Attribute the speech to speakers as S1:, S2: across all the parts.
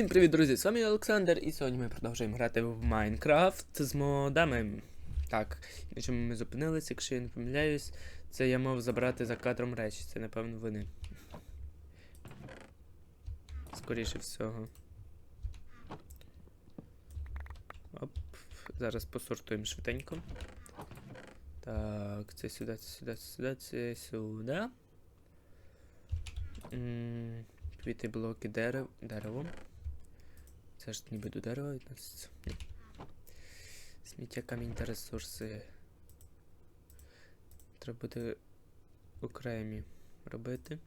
S1: Всім привіт, друзі! З вами Олександр, і сьогодні ми продовжуємо грати в Майнкрафт з модами. Так, на чому ми зупинились, якщо я не помиляюсь, це я мав забрати за кадром речі, це напевно вони. Скоріше всього. Оп, зараз посортуємо швиденько. Так, це сюди, це сюди, це сюди, це сюди. Квіти, блоки, дерев, дерево. Це ж ніби до дерева відноситься. Сміття, камінь та ресурси. Треба буде окремі робити.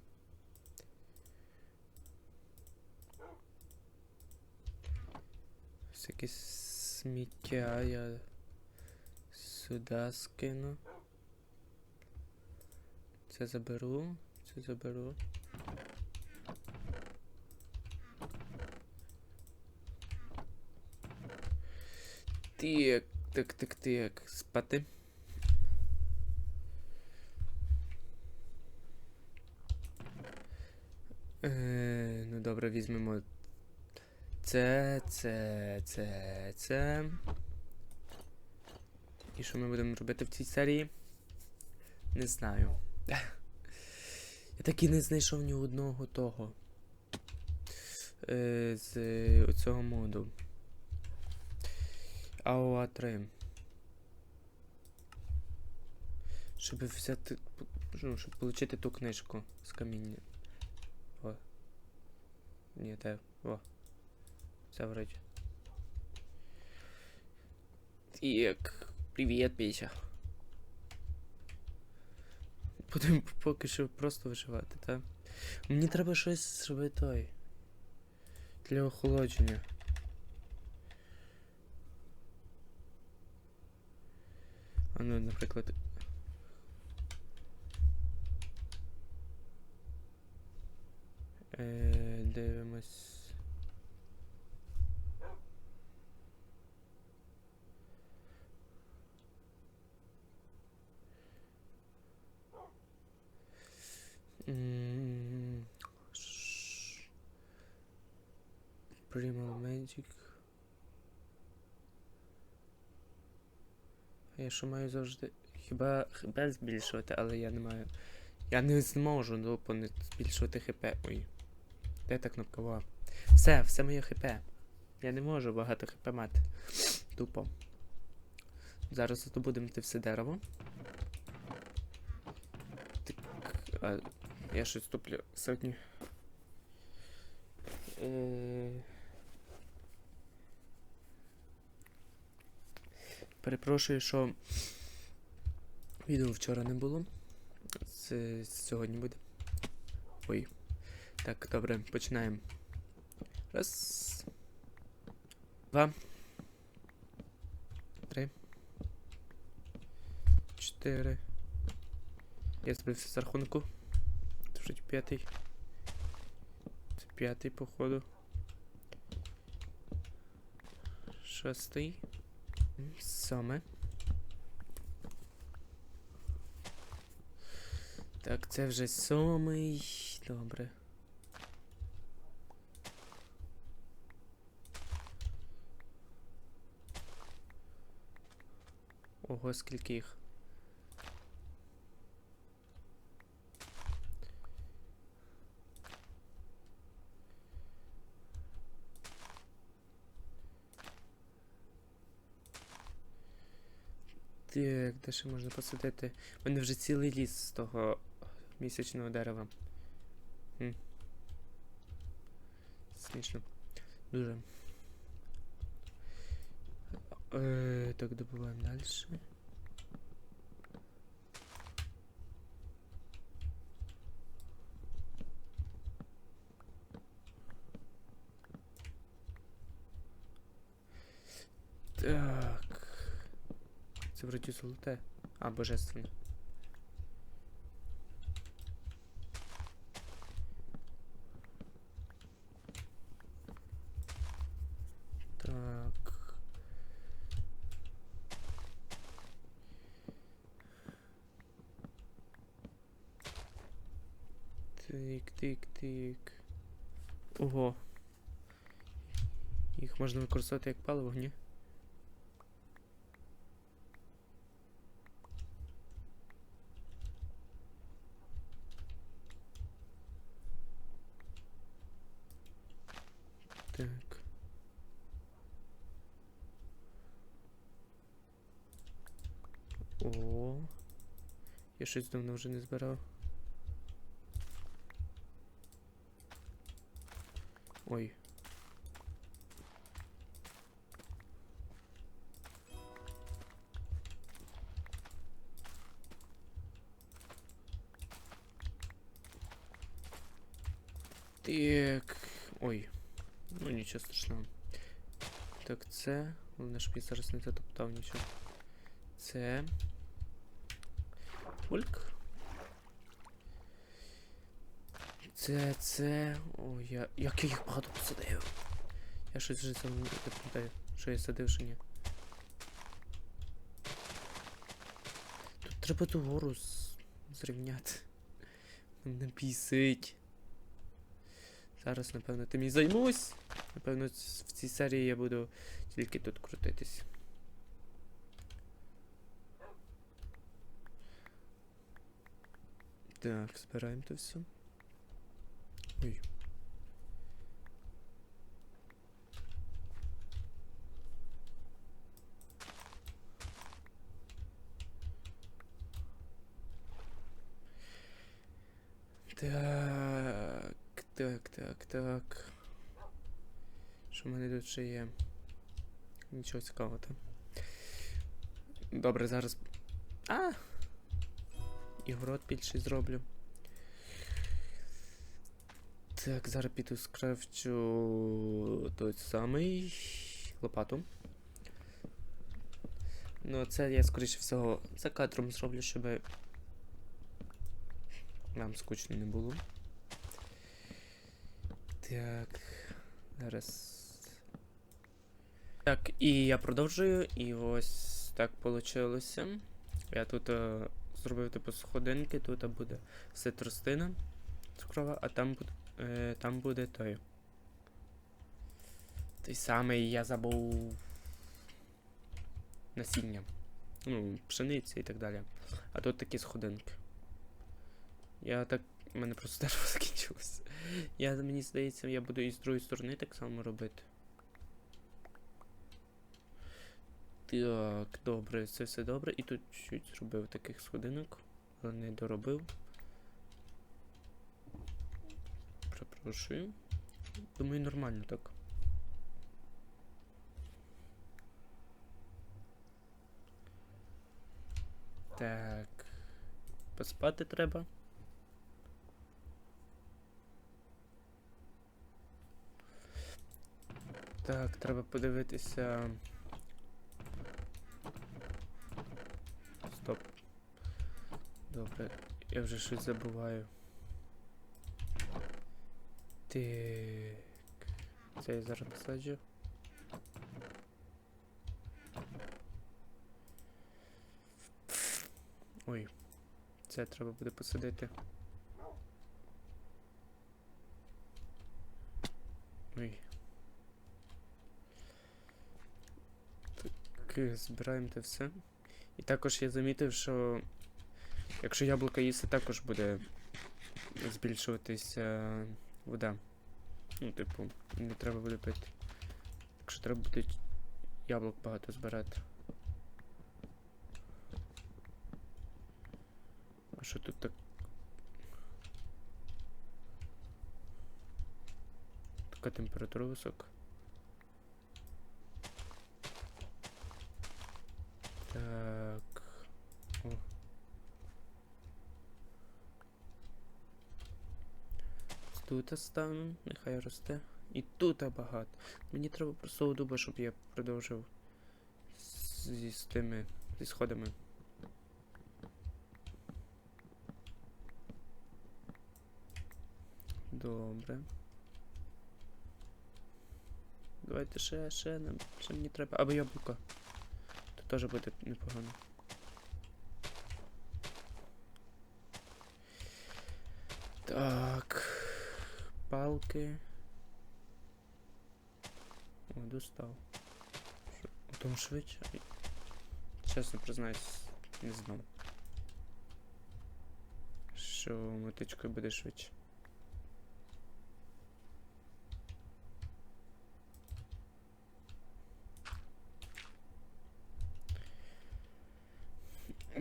S1: Всяке сміття я сюди скину. Це заберу, це заберу. Так, так, так, так. Спати. Е, ну добре, візьмемо. Це, це, це, це. І що ми будемо робити в цій серії? Не знаю. Я так і не знайшов ні одного того. Е, з оцього моду. АОА 3. Щоб взяти. Ну, щоб отримати ту книжку з каміння. О. Ні, те. О. Це вроді. Так. Привіт, Петя. Будемо поки що просто виживати, так? Мені треба щось зробити той. Для охолодження. А ну, наприклад. Е, дивимось. Primal Magic. Я що маю завжди. Хіба хп збільшувати, але я не маю. Я не зможу допо не збільшувати хп. Ой. Де та кнопка? Во. Все, все моє хп. Я не можу багато хп мати. Тупо. Зараз здобудемо те все дерево. Так. А, я щось туплю сотні. Е... Перепрошую, що відео вчора не було. Це сьогодні буде. Ой. Так, добре, починаємо. Раз. Два. Три. Чотири. Я збився з рахунку. Це п'ятий. Це п'ятий, походу. Шостий. Саме. Так, це вже сьомий. Добре. Ого, скільки їх. Так, де ще можна посадити? У мене вже цілий ліс з того місячного дерева. М. Смішно. Дуже. Е, так, добуваємо далі. Так. Це вроді золоте. А, божественне. Так. Тик, тик, тик. Ого. Їх можна використовувати як паливо, ні? Так. О. Я щось давно вже не збирав. Ой. Так. Ой. Ну нічого страшного. Так, це. Головне, щоб я зараз не затоптав нічого. Це. Ольк. Це, це. О, я. Як я їх багато посадив. Я щось вже це не пам'ятаю, що я садив, що ні. Тут треба ту гору з... зрівняти. Мене бісить. Зараз, напевно, тим і займусь. Напевно, в цій серії я буду тільки тут крутитись. Так, збираємо це все. Ой. Так, так, так, так. Що в мене тут ще є? Нічого цікавого там. Добре, зараз. А! І город більший зроблю. Так, зараз піду скрафчу той самий лопату. Ну, це я скоріше всього за кадром зроблю, щоб нам скучно не було. Так. Зараз. Так, і я продовжую, і ось так вийшло. Я тут е, зробив типу сходинки, тут буде все тростина цукрова, а там буде, е, там буде той. Той самий я забув насіння. Ну, пшениці і так далі. А тут такі сходинки. Я так. У мене просто дерево закінчилось. Я, мені здається, я буду і з другої сторони так само робити. Так, добре, це все добре. І тут чуть зробив таких сходинок, але не доробив. Перепрошую. Думаю, нормально так. Так. Поспати треба. Так, треба подивитися. Стоп. Добре, я вже щось забуваю. Так. Це я зараз посаджу. Ой, це треба буде посадити. Ой. Так, збираємо те все. І також я замітив, що якщо яблука їсти, також буде збільшуватися вода. Ну, типу, не треба буде пити. Так що треба буде яблук багато збирати. А що тут так? Така температура висока. Так. Тут стану, нехай росте. І тут багато. Мені треба просто дуба, щоб я продовжив зі з тими зі сходами. Добре. Давайте ще, ще, нам- ще мені треба. Або яблука. То теж буде непогано. Так. Палки. О, достав. Що, Там швидше. Чесно признаюсь, не знав. Що мотичкою буде швидше.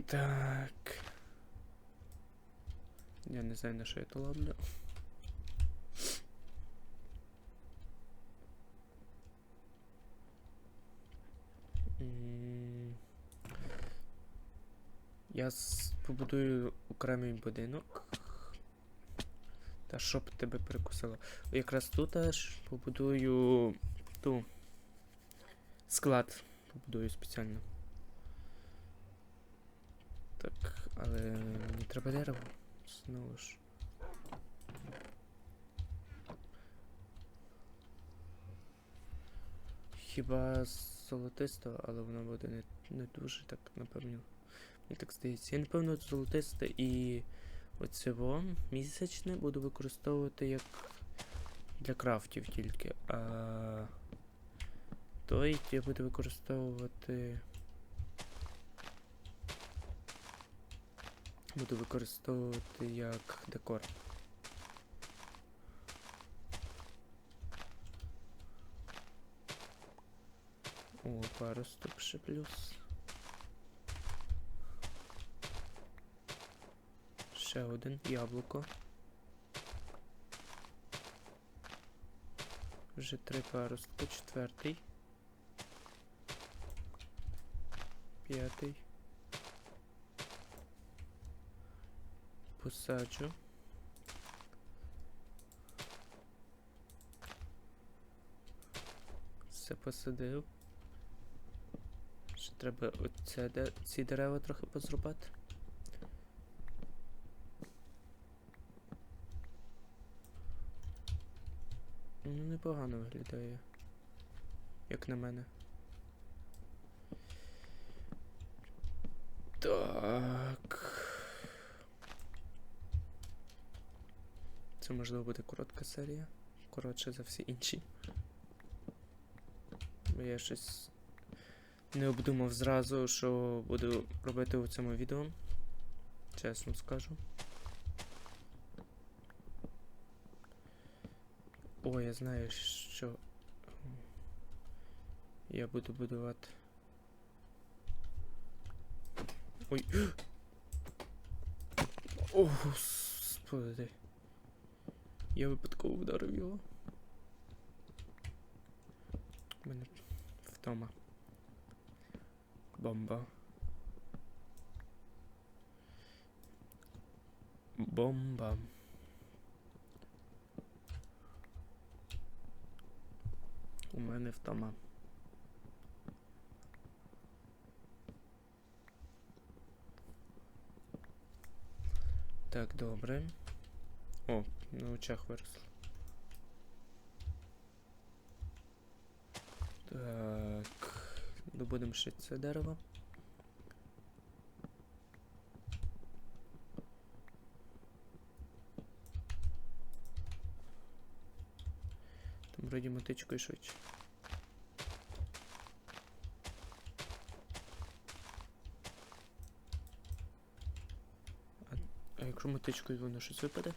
S1: Так. Я не знаю, на що я то ловлю. Я побудую окремий будинок. Та щоб тебе перекусило. Якраз тут аж побудую ту склад. Побудую спеціально. Так, але мені треба дерево. Знову ж. Хіба золотисто, але воно буде не, не дуже так, напевно. Мені так здається. Я напевно золотисте і оцево місячне буду використовувати як для крафтів тільки. А той я буду використовувати. Буду використовувати як декор. О, паросток ще плюс. Ще один яблуко. Вже три паростки, четвертий. П'ятий. Посаджу. Все посадив. Ще треба оце, ці дерева трохи позрубати. Ну, непогано виглядає. Як на мене. Так. Це можливо буде коротка серія. Коротше за всі інші. Бо я щось не обдумав зразу, що буду робити у цьому відео. Чесно скажу. О, я знаю, що я буду будувати. Ой. О, господи. Я випадково вдарив його. У мене втома. Бомба. Бомба. У мене втома. Так, добре. О, на очах виросло. Так. Добудемо ще це дерево. Вроді мотичкою швидше. А, а якщо мотичкою воно щось випаде?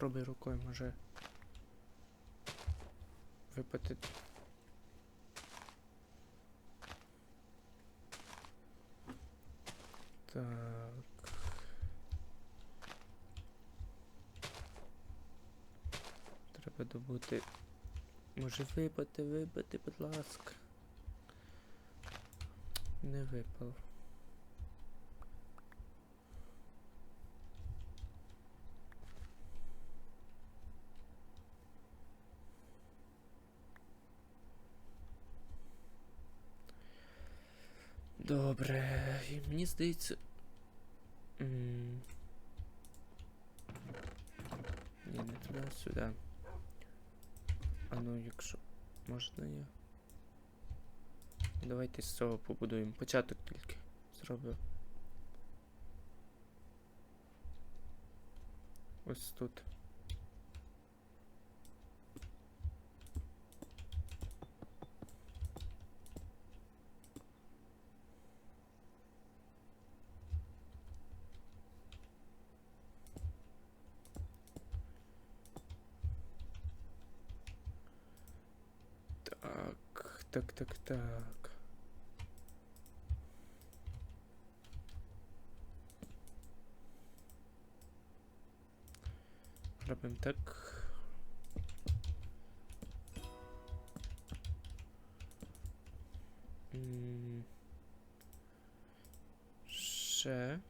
S1: Попробуй рукою, може. Випити. Так. Треба добути. Може випити, випити, будь ласка. Не випав. Добре, мені здається. м, сюди, сюди. А ну, якщо можна я. Давайте з цього побудуємо. Початок тільки зроблю. Ось тут. Так, так, так, так. Робимо так. М, Ще.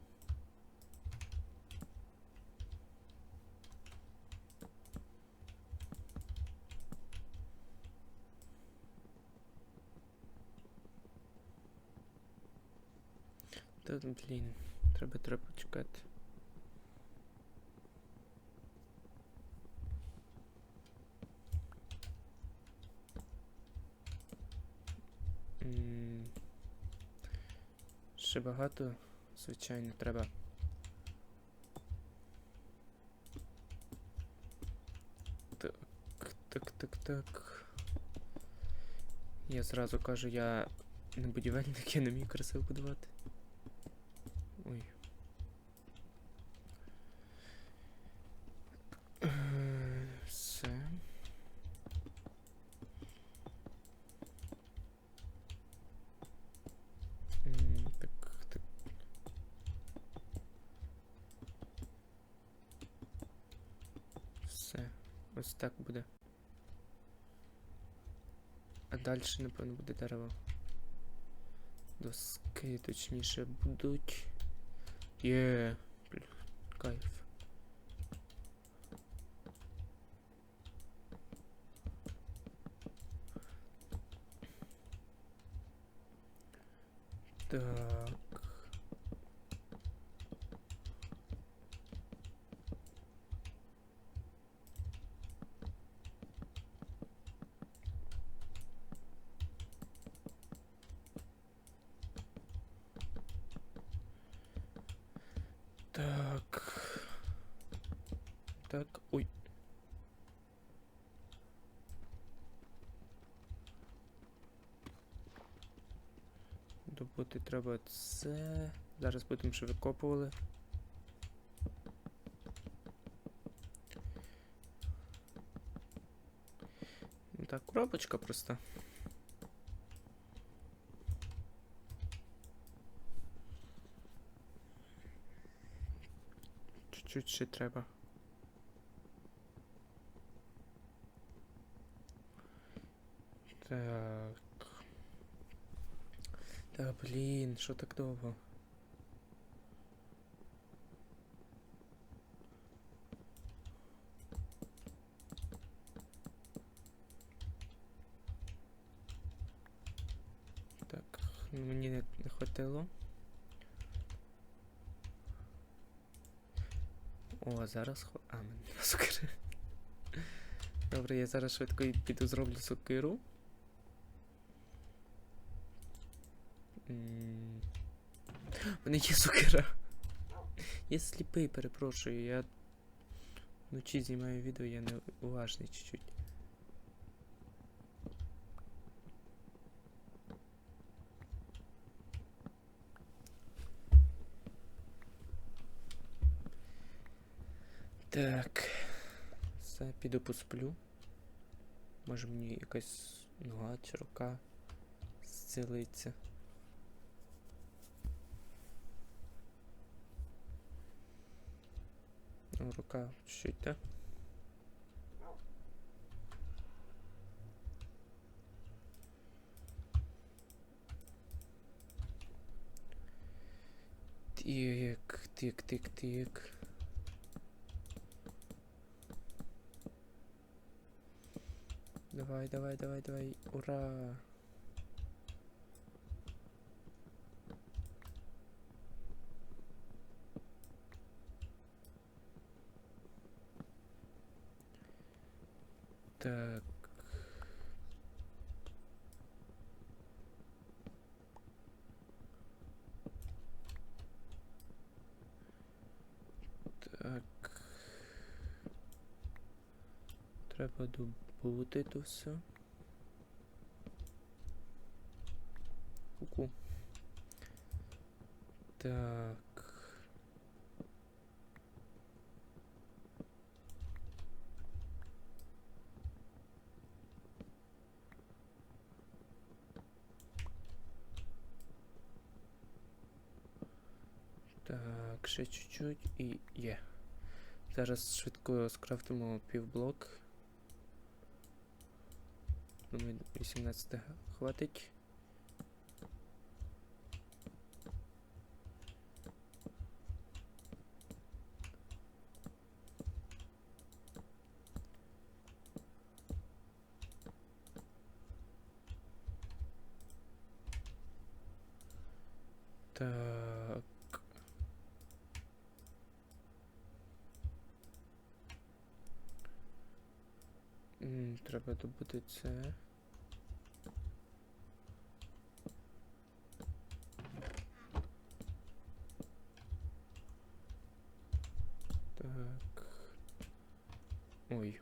S1: Та блін, треба треба почекати. Ще багато, звичайно, треба. Так, так, так, так. Я зразу кажу, я не будівельник, я не вмію красиво будувати. Ой. Е, Все. М, Так, так. Все. Ось так буде. А далі, напевно, буде дерево. Доски, точніше, будуть. Є. Кайф. Так. Так. Так, ой. Добути треба це. Зараз будемо ще викопували. Ну Так, коробочка просто. Чуть-чуть ще треба. Блін, що так довго? Так, мені не, хватило. О, зараз хо... А, мене нема сокири. Добре, я зараз швидко піду зроблю сокиру. М. У мене є сокира. Я сліпий, перепрошую, я вночі знімаю відео, я не уважний чуть-чуть. Так. Все, піду посплю. Може мені якась нога чи рука зцілиться. Ну, рука чуть-чуть, да? Тик, тик, тик, тик. Давай, давай, давай, давай. Ура! Треба добути то все. Ку-ку. Так. Так, ще чуть-чуть і є. Зараз швидко скрафтимо півблок. Думаю, 18 хватить. Так. М, Добути це. Так. Ой.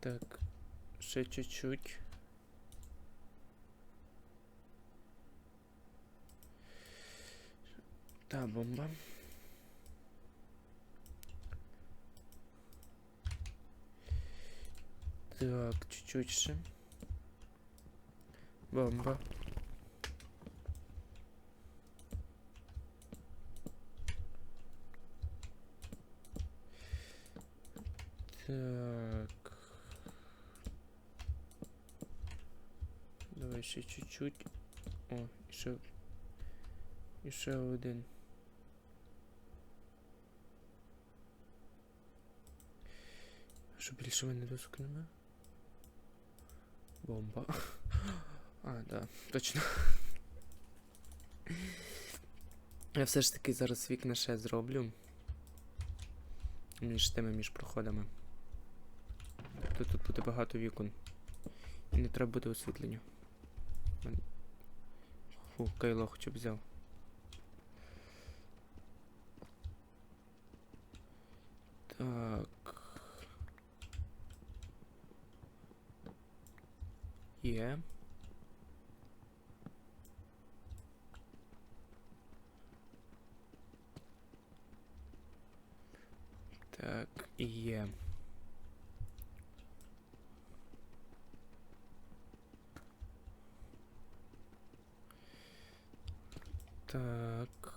S1: Так, ще чуть-чуть. Бомба. Так, чуть-чуть ще. Бомба. Так. Давай ще чуть-чуть. О, і ще. І ще один. Що більше в мене досок? Бомба. А, да, точно. Я все ж таки зараз вікна ще зроблю. Між тими між проходами. Тобто тут буде багато вікон. І не треба буде освітлення. Фу, кайло хоча б взяв. Так. Є. Так, і є. Так.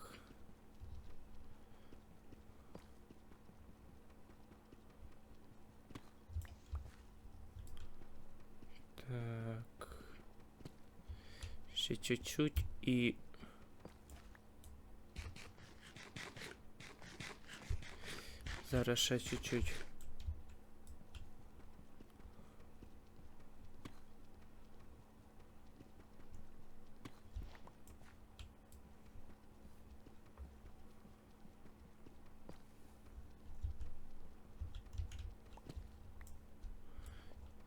S1: Так. Ще чуть-чуть і. Зараз ще чуть-чуть.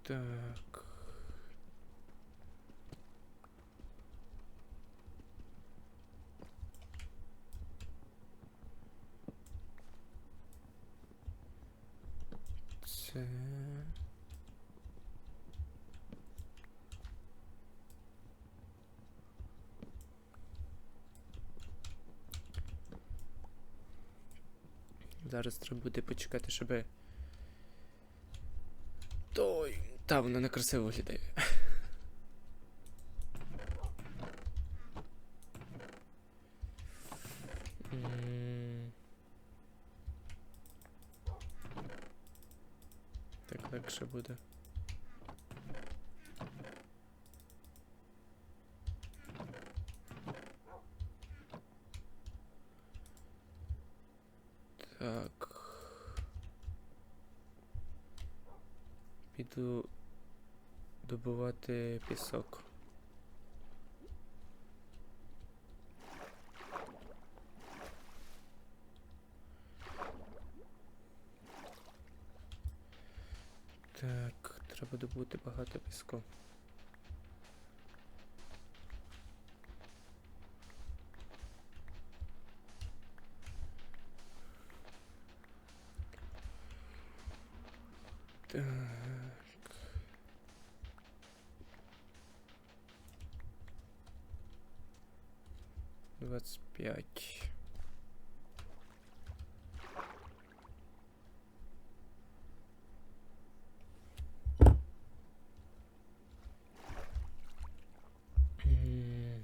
S1: Так. Це. Зараз треба буде почекати, щоб. Той. Та, воно некрасиво виглядає. М. Так легше буде. Так. Піду добувати пісок. Так, треба добути багато піску. Так. Двадцать пять. М.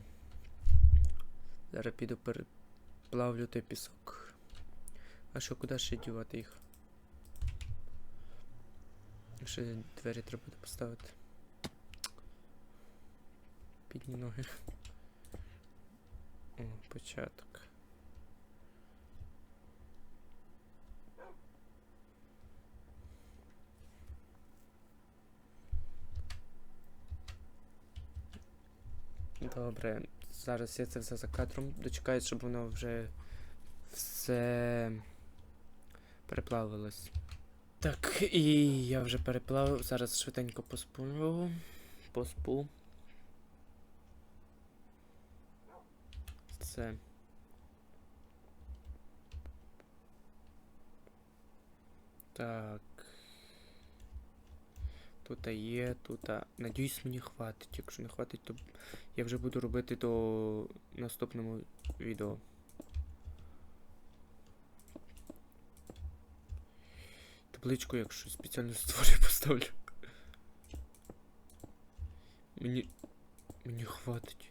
S1: Зараз піду переплавлю пісок. А що, куди ще дівати їх? Ще двері треба буде поставити. Підні ноги. О, початок. Добре, зараз я це все за кадром дочекаюсь, щоб воно вже все переплавилось. Так, і я вже переплавив. Зараз швиденько поспу. Поспу. Це. Так. Тут є, тут. Надіюсь, мені хватить. Якщо не хватить, то я вже буду робити до наступному відео. Табличку, якщо спеціально створю, поставлю. Мені. Мені хватить.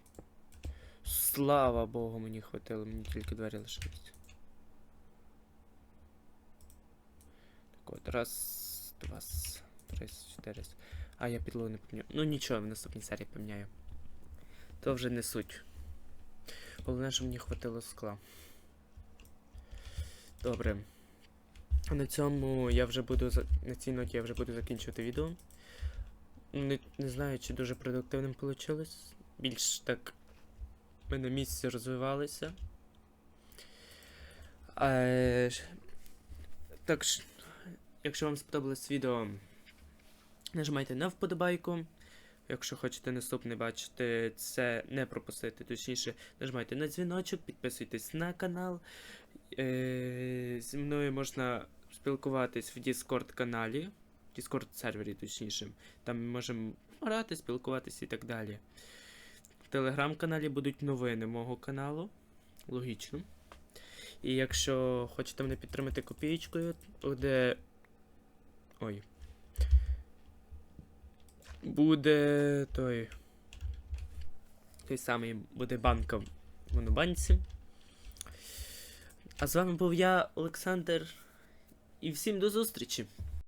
S1: Слава Богу, мені хватило, мені тільки двері лишились. Так от, раз, два, с- три, с- чотири. с- А, я підлогу не поміняв. Ну нічого, в наступній серії поміняю. То вже не суть. Головне, що мені хватило скла. Добре. На цьому я вже буду на цій ноті я вже буду закінчувати відео. Не, не знаю, чи дуже продуктивним вийшло. Більш так ми на місці розвивалися. Е, так, якщо вам сподобалось відео, нажимайте на вподобайку. Якщо хочете наступне бачити, це не пропустити, точніше, нажимайте на дзвіночок, підписуйтесь на канал. Е, зі мною можна спілкуватись в Discord каналі, Discord сервері, точніше. Там ми можемо грати, спілкуватись і так далі. В телеграм-каналі будуть новини мого каналу. Логічно. І якщо хочете мене підтримати копієчкою, буде. Ой. Буде той. Той самий буде банка в монобанці. А з вами був я, Олександр. І всім до зустрічі!